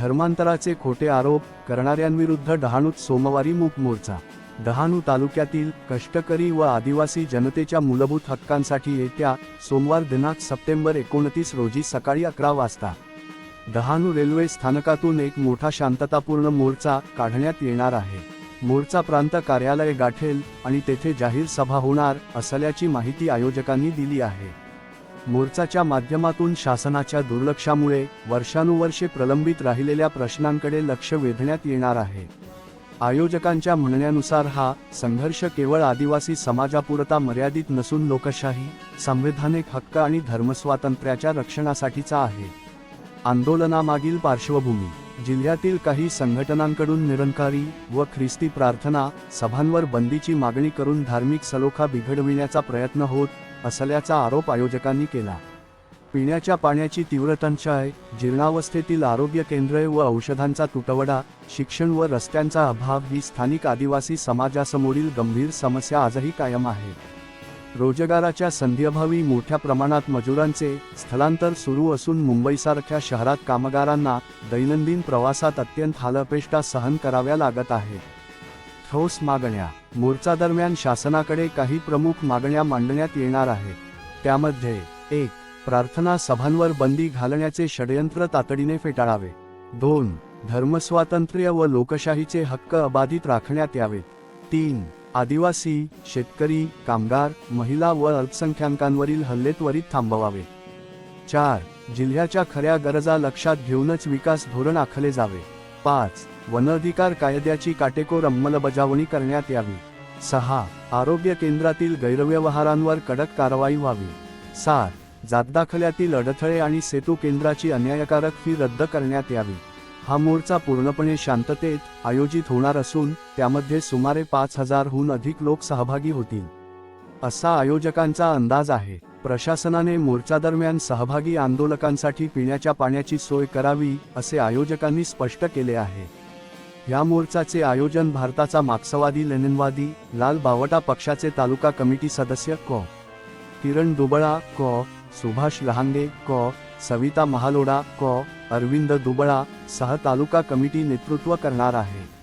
धर्मांतराचे खोटे आरोप करणाऱ्यांविरुद्ध डहाणूत सोमवारी मूक मोर्चा. डहाणू तालुक्यातील कष्टकरी व आदिवासी जनतेच्या मूलभूत हक्कांसाठी येत्या सोमवार दिनांक सप्टेंबर एकोणतीस रोजी सकाळी अकरा वाजता. डहाणू रेल्वे स्थानकातून एक मोठा शांततापूर्ण मोर्चा काढण्यात येणार आहे. मोर्चा प्रांत कार्यालय गाठेल आणि तेथे जाहीर सभा होणार असल्याची माहिती आयोजकांनी दिली आहे. मोर्चाच्या माध्यमातून शासनाच्या दुर्लक्षामुळे वर्षानुवर्षे प्रलंबित राहिलेल्या प्रश्नांकडे लक्ष वेधण्यात येणार आहे. आयोजकांच्या म्हणण्यानुसार हा संघर्ष केवळ आदिवासी समाजापुरता मर्यादित नसून लोकशाही संवैधानिक हक्क आणि धर्मस्वातंत्र्याच्या रक्षणासाठीचा आहे. आंदोलनामागील पार्श्वभूमी जिल्ह्यातील काही संघटनांकडून निरंकारी व ख्रिस्ती प्रार्थना सभांवर बंदीची मागणी करून धार्मिक सलोखा बिघडविण्याचा प्रयत्न होत असल्याचा आरोप आयोजकांनी केला. पिण्याच्या पाण्याची तीव्र टंचाई जीर्णावस्थेतील आरोग्य केंद्रे व औषधांचा तुटवडा शिक्षण व रस्त्यांचा अभाव ही स्थानिक आदिवासी समाजासमोरील गंभीर समस्या आजही कायम आहे. रोजगाराच्या संधीअभावी मोठ्या प्रमाणात मजुरांचे स्थलांतर सुरू असून मुंबईसारख्या शहरात कामगारांना दैनंदिन प्रवासात अत्यंत हालअपेष्टा सहन कराव्या लागत आहेत ठोस मागण्या. मोर्चादरम्यान शासनाकडे काही प्रमुख मागण्या मांडण्यात येणार आहेत त्यामध्ये एक प्रार्थना सभांवर बंदी घालण्याचे षडयंत्र तातडीने फेटाळावे. दोन धर्मस्वातंत्र्य व लोकशाहीचे हक्क अबाधित राखण्यात यावेत. तीन आदिवासी शेतकरी कामगार महिला व अल्पसंख्याकांवरील हल्ले त्वरित थांबवावे. चार जिल्ह्याच्या खऱ्या गरजा लक्षात घेऊनच विकास धोरण आखले जावे. पाच. वनअधिकार कायद्याची काटेकोर अंमलबजावणी करण्यात यावी. सहा. आरोग्य केंद्रातील गैरव्यवहारांवर कडक कारवाई व्हावी. सात. जातदाखल्यातील अडथळे आणि सेतू केंद्राची अन्यायकारक फी रद्द करण्यात यावी. हा मोर्चा पूर्णपणे शांततेत आयोजित होणार असून त्यामध्ये सुमारे पाच हजारहून अधिक लोक सहभागी होतील. असा आयोजकांचा अंदाज आहे. प्रशासनाने मोर्चादरम्यान सहभागी आंदोलकांसाठी पिण्याच्या पाण्याची सोय करावी असे आयोजकांनी स्पष्ट केले आहे. या मोर्चाचे आयोजन भारताचा मार्क्सवादी लेनिनवादी लाल बावटा पक्षाचे तालुका कमिटी सदस्य कॉ. किरण दुबळा कॉ. सुभाष लहांगे कॉ. सविता महालोडा कॉ. अरविंद दुबळा सह तालुका कमिटी नेतृत्व करणार आहे.